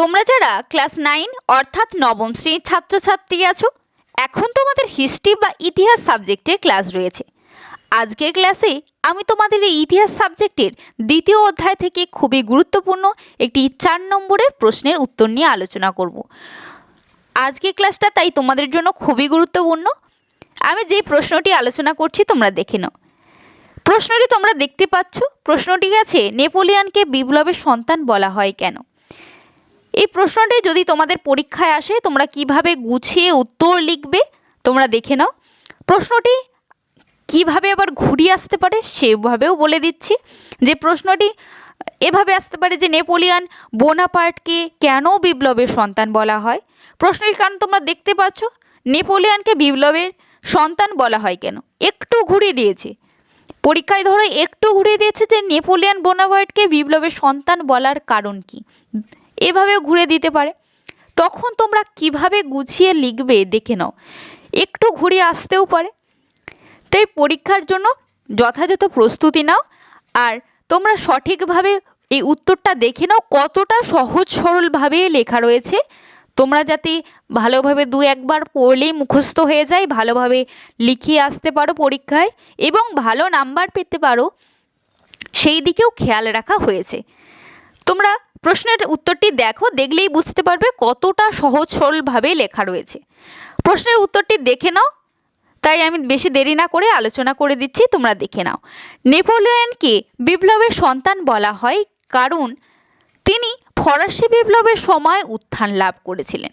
তোমরা যারা class nine অর্থাৎ নবম শ্রেণির ছাত্রছাত্রী আছো, এখন তোমাদের হিস্ট্রি বা ইতিহাস সাবজেক্টের ক্লাস রয়েছে। আজকের ক্লাসে আমি তোমাদের এই ইতিহাস সাবজেক্টের দ্বিতীয় অধ্যায় থেকে খুবই গুরুত্বপূর্ণ একটি চার নম্বরের প্রশ্নের উত্তর নিয়ে আলোচনা করব। আজকের ক্লাসটা তাই তোমাদের জন্য খুবই গুরুত্বপূর্ণ। আমি যে প্রশ্নটি আলোচনা করছি তোমরা দেখে নাও। প্রশ্নটি তোমরা দেখতে পাচ্ছ। প্রশ্নটি আছে, নেপোলিয়ানকে বিপ্লবের সন্তান বলা হয় কেন? এই প্রশ্নটি যদি তোমাদের পরীক্ষায় আসে, তোমরা কীভাবে গুছিয়ে উত্তর লিখবে, তোমরা দেখে নাও। প্রশ্নটি কীভাবে আবার ঘুরিয়ে আসতে পারে, সেভাবেও বলে দিচ্ছি। যে প্রশ্নটি এভাবে আসতে পারে যে নেপোলিয়ান বোনাপার্টকে কেন বিপ্লবের সন্তান বলা হয়? প্রশ্নের কারণ তোমরা দেখতে পাচ্ছ, নেপোলিয়ানকে বিপ্লবের সন্তান বলা হয় কেন? একটু ঘুরিয়ে দিয়েছে। পরীক্ষায় ধরো একটু ঘুরিয়ে দিয়েছে যে নেপোলিয়ান বোনাপার্টকে বিপ্লবের সন্তান বলার কারণ কি। এভাবেও ঘুরে দিতে পারে। তখন তোমরা কীভাবে গুছিয়ে লিখবে দেখে নাও। একটু ঘুরিয়ে আসতেও পারে। তাই পরীক্ষার জন্য যথাযথ প্রস্তুতি নাও আর তোমরা সঠিকভাবে এই উত্তরটা দেখে নাও কতটা সহজ সরলভাবে লেখা রয়েছে। তোমরা যাতে ভালোভাবে দু একবার পড়লেই মুখস্থ হয়ে যায়, ভালোভাবে লিখিয়ে আসতে পারো পরীক্ষায় এবং ভালো নাম্বার পেতে পারো। সেই দিকেও খেয়াল রাখা হয়েছে। তোমরা প্রশ্নের উত্তরটি দেখো, দেখলেই বুঝতে পারবে কতটা সহজ সরলভাবে লেখা রয়েছে। প্রশ্নের উত্তরটি দেখে নাও, তাই আমি বেশি দেরি না করে আলোচনা করে দিচ্ছি, তোমরা দেখে নাও। নেপোলিয়নকে বিপ্লবের সন্তান বলা হয়, কারণ তিনি ফরাসি বিপ্লবের সময় উত্থান লাভ করেছিলেন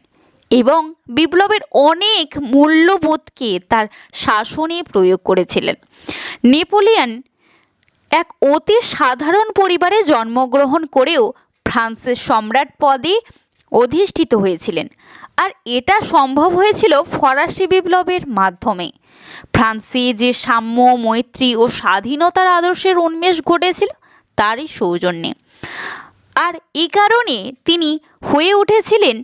এবং বিপ্লবের অনেক মূল্যবোধকে তার শাসনে প্রয়োগ করেছিলেন। নেপোলিয়ন এক অতি সাধারণ পরিবারে জন্মগ্রহণ করেও ফ্রান্সের সম্রাট পদে অধিষ্ঠিত হয়েছিলেন। আর এটা সম্ভব হয়েছিল ফরাসি বিপ্লবের মাধ্যমে। ফ্রান্সে যে সাম্য, মৈত্রী ও স্বাধীনতার আদর্শের উন্মেষ ঘটেছিল, তারই সৌজন্যে। আর এই কারণে তিনি হয়ে উঠেছিলেন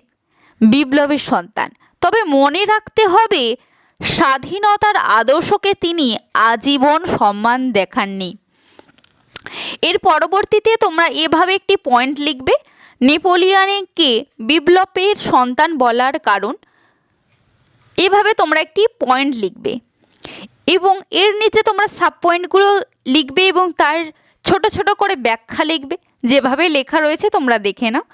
বিপ্লবের সন্তান। তবে মনে রাখতে হবে, স্বাধীনতার আদর্শকে তিনি আজীবন সম্মান দেখাননি। এর পরবর্তীতে তোমরা এভাবে একটি পয়েন্ট লিখবে নেপোলিয়ানকে বিপ্লবের সন্তান বলার কারণ। এভাবে তোমরা একটি পয়েন্ট লিখবে এবং এর নিচে তোমরা সাব পয়েন্টগুলো লিখবে এবং তার ছোট ছোট করে ব্যাখ্যা লিখবে। যেভাবে লেখা রয়েছে তোমরা দেখে নাও।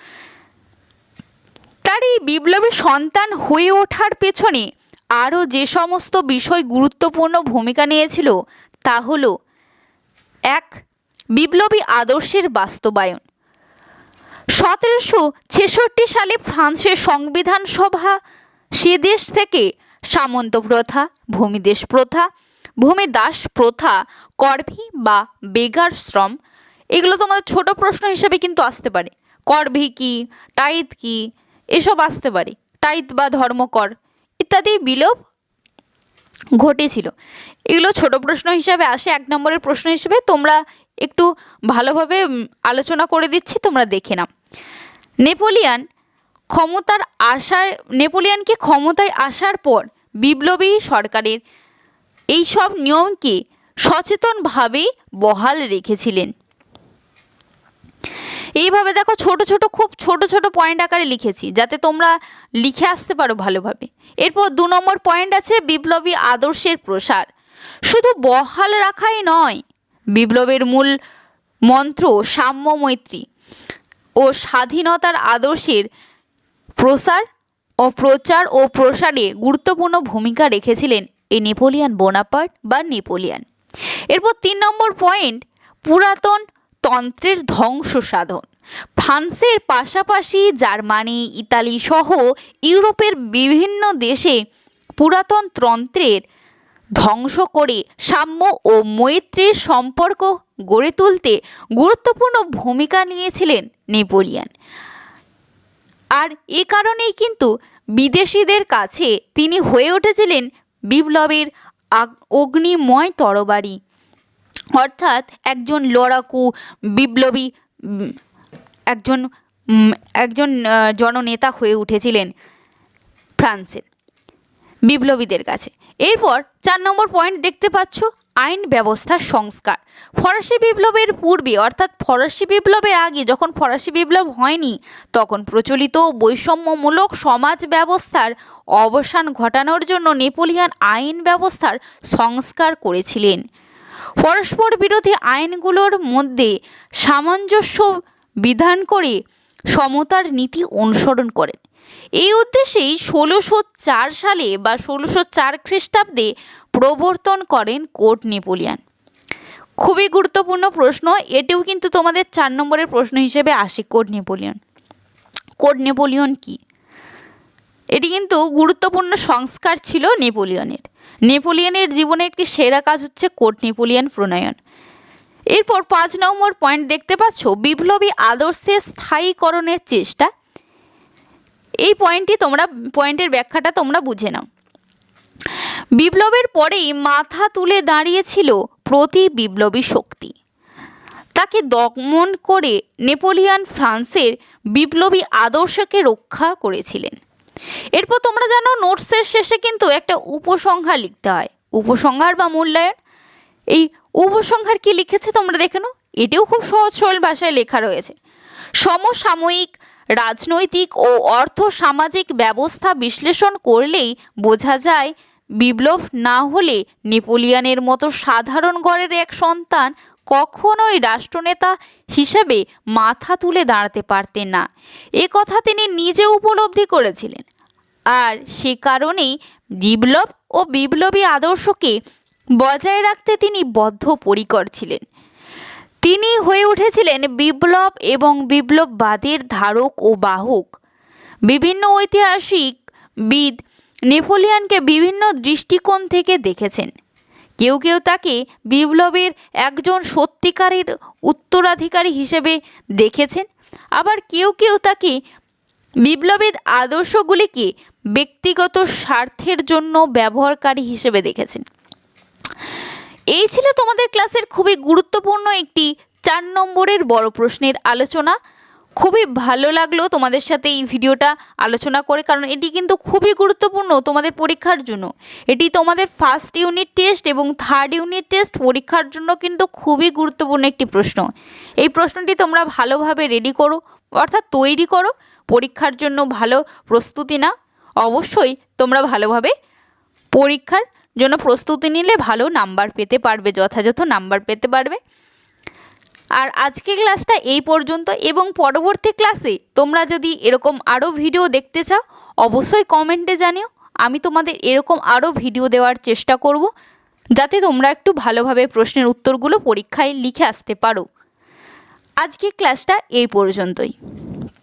তার এই বিপ্লবের সন্তান হয়ে ওঠার পেছনে আরও যে সমস্ত বিষয় গুরুত্বপূর্ণ ভূমিকা নিয়েছিল তা হলো, এক বিপ্লবী আদর্শের বাস্তবায়ন। সতেরোশো ছেষট্টি সালে ফ্রান্সের সংবিধান সভা, সে দেশ থেকে সামন্ত প্রথা ভূমিদেশ প্রথা ভূমিদাস প্রথা, করভি বা বেগার শ্রম, এগুলো তোমাদের ছোট প্রশ্ন হিসেবে কিন্তু আসতে পারে। করভি কি, টাইত কি, এসব আসতে পারে। টাইত বা ধর্মকর ইত্যাদি বিলোপ ঘটেছিল। এগুলো ছোট প্রশ্ন হিসাবে আসে, এক নম্বরের প্রশ্ন হিসেবে তোমরা একটু ভালোভাবে আলোচনা করে দিচ্ছি, তোমরা দেখে নাও। নেপোলিয়ান ক্ষমতার আসার নেপোলিয়ানকে ক্ষমতায় আসার পর বিপ্লবী সরকারের এই সব নিয়মকে সচেতনভাবেই বহাল রেখেছিলেন? এইভাবে দেখো ছোট ছোট, খুব ছোট ছোট পয়েন্ট আকারে লিখেছি, যাতে তোমরা লিখে আসতে পারো ভালোভাবে। এরপর দু নম্বর পয়েন্ট আছে বিপ্লবী আদর্শের প্রসার। শুধু বহাল রাখাই নয় বিপ্লবের মূল মন্ত্র সাম্য মৈত্রী ও স্বাধীনতার আদর্শের প্রসার ও প্রচার ও প্রসারে গুরুত্বপূর্ণ ভূমিকা রেখেছিলেন এই নেপোলিয়ান বোনাপার্ট বা নেপোলিয়ান। এরপর তিন নম্বর পয়েন্ট, পুরাতন তন্ত্রের ধ্বংস সাধন। ফ্রান্সের পাশাপাশি জার্মানি, ইতালি সহ ইউরোপের বিভিন্ন দেশে পুরাতন তন্ত্রের ধ্বংস করে সাম্য ও মৈত্রীর সম্পর্ক গড়ে তুলতে গুরুত্বপূর্ণ ভূমিকা নিয়েছিলেন নেপোলিয়ান। আর এ কারণেই কিন্তু বিদেশিদের কাছে তিনি হয়ে উঠেছিলেন বিপ্লবের অগ্নিময় তরবারি। অর্থাৎ একজন লড়াকু, বিপ্লবী একজন একজন জননেতা হয়ে উঠেছিলেন ফ্রান্সের বিপ্লবীদের কাছে। এরপর চার নম্বর পয়েন্ট দেখতে পাচ্ছ, আইন ব্যবস্থার সংস্কার। ফরাসি বিপ্লবের পূর্বে, অর্থাৎ ফরাসি বিপ্লবের আগে যখন ফরাসি বিপ্লব হয়নি, তখন প্রচলিত বৈষম্যমূলক সমাজ ব্যবস্থার অবসান ঘটানোর জন্য নেপোলিয়ান আইন ব্যবস্থার সংস্কার করেছিলেন। পরস্পর বিরোধী আইনগুলোর মধ্যে সামঞ্জস্য বিধান করে সমতার নীতি অনুসরণ করেন। এই উদ্দেশ্যেই ষোলোশো চার সালে বা ষোলোশো চার খ্রিস্টাব্দে প্রবর্তন করেন কোর্ট নেপোলিয়ান। খুবই গুরুত্বপূর্ণ প্রশ্ন, এটিও কিন্তু তোমাদের চার নম্বরের প্রশ্ন হিসেবে আসে কোড নেপোলিয়ন। কোড নেপোলিয়ন কি? এটি কিন্তু গুরুত্বপূর্ণ সংস্কার ছিল নেপোলিয়নের। নেপোলিয়নের জীবনে একটি সেরা কাজ হচ্ছে কোড নেপোলিয়ন প্রণয়ন। এরপর পাঁচ নম্বর পয়েন্ট দেখতে পাচ্ছ, বিপ্লবী আদর্শের স্থায়ীকরণের চেষ্টা। এই পয়েন্টটি তোমরা পয়েন্টের ব্যাখ্যাটা তোমরা বুঝে নাও। বিপ্লবের পরেই মাথা তুলে দাঁড়িয়েছিল প্রতি বিপ্লবী শক্তি। তাকে দমন করে নেপোলিয়ান ফ্রান্সের বিপ্লবী আদর্শকে রক্ষা করেছিলেন। এরপর তোমরা জানো, নোটসের শেষে কিন্তু একটা উপসংহার লিখতে হয়। উপসংহার বা মূল্যায়ন। এই উপসংহার কি লিখেছে তোমরা দেখে নাও? এটিও খুব সহজ সরল ভাষায় লেখা রয়েছে। সমসাময়িক রাজনৈতিক ও অর্থ সামাজিক ব্যবস্থা বিশ্লেষণ করলেই বোঝা যায়, বিপ্লব না হলে নেপোলিয়ানের মতো সাধারণ ঘরের এক সন্তান কখনোই রাষ্ট্রনেতা হিসেবে মাথা তুলে দাঁড়াতে পারতেন না। এ কথা তিনি নিজে উপলব্ধি করেছিলেন। আর সে কারণেই বিপ্লব ও বিপ্লবী আদর্শকে বজায় রাখতে তিনি বদ্ধপরিকর ছিলেন। তিনি হয়ে উঠেছিলেন বিপ্লব এবং বিপ্লববাদের ধারক ও বাহক। বিভিন্ন ঐতিহাসিক বিদ নেপোলিয়ানকে বিভিন্ন দৃষ্টিকোণ থেকে দেখেছেন। কেউ কেউ তাকে বিপ্লবের একজন সত্যিকারের উত্তরাধিকারী হিসেবে দেখেছেন। আবার কেউ কেউ তাকে বিপ্লবের আদর্শগুলিকে ব্যক্তিগত স্বার্থের জন্য ব্যবহারকারী হিসেবে দেখেছেন। এই ছিল তোমাদের ক্লাসের খুবই গুরুত্বপূর্ণ একটি চার নম্বরের বড় প্রশ্নের আলোচনা। খুবই ভালো লাগল তোমাদের সাথে এই ভিডিওটা আলোচনা করে, কারণ এটি কিন্তু খুবই গুরুত্বপূর্ণ তোমাদের পরীক্ষার জন্য। এটি তোমাদের ফার্স্ট ইউনিট টেস্ট এবং থার্ড ইউনিট টেস্ট পরীক্ষার জন্য কিন্তু খুবই গুরুত্বপূর্ণ একটি প্রশ্ন। এই প্রশ্নটি তোমরা ভালোভাবে রেডি করো, অর্থাৎ তৈরি করো, পরীক্ষার জন্য ভালো প্রস্তুতি না অবশ্যই তোমরা ভালোভাবে পরীক্ষার জন্য প্রস্তুতি নিলে ভালো নাম্বার পেতে পারবে, যথাযথ নাম্বার পেতে পারবে। আর আজকের ক্লাসটা এই পর্যন্ত এবং পরবর্তী ক্লাসে তোমরা যদি এরকম আরও ভিডিও দেখতে চাও, অবশ্যই কমেন্টে জানিও। আমি তোমাদের এরকম আরও ভিডিও দেওয়ার চেষ্টা করব, যাতে তোমরা একটু ভালোভাবে প্রশ্নের উত্তরগুলো পরীক্ষায় লিখে আসতে পারো। আজকের ক্লাসটা এই পর্যন্তই।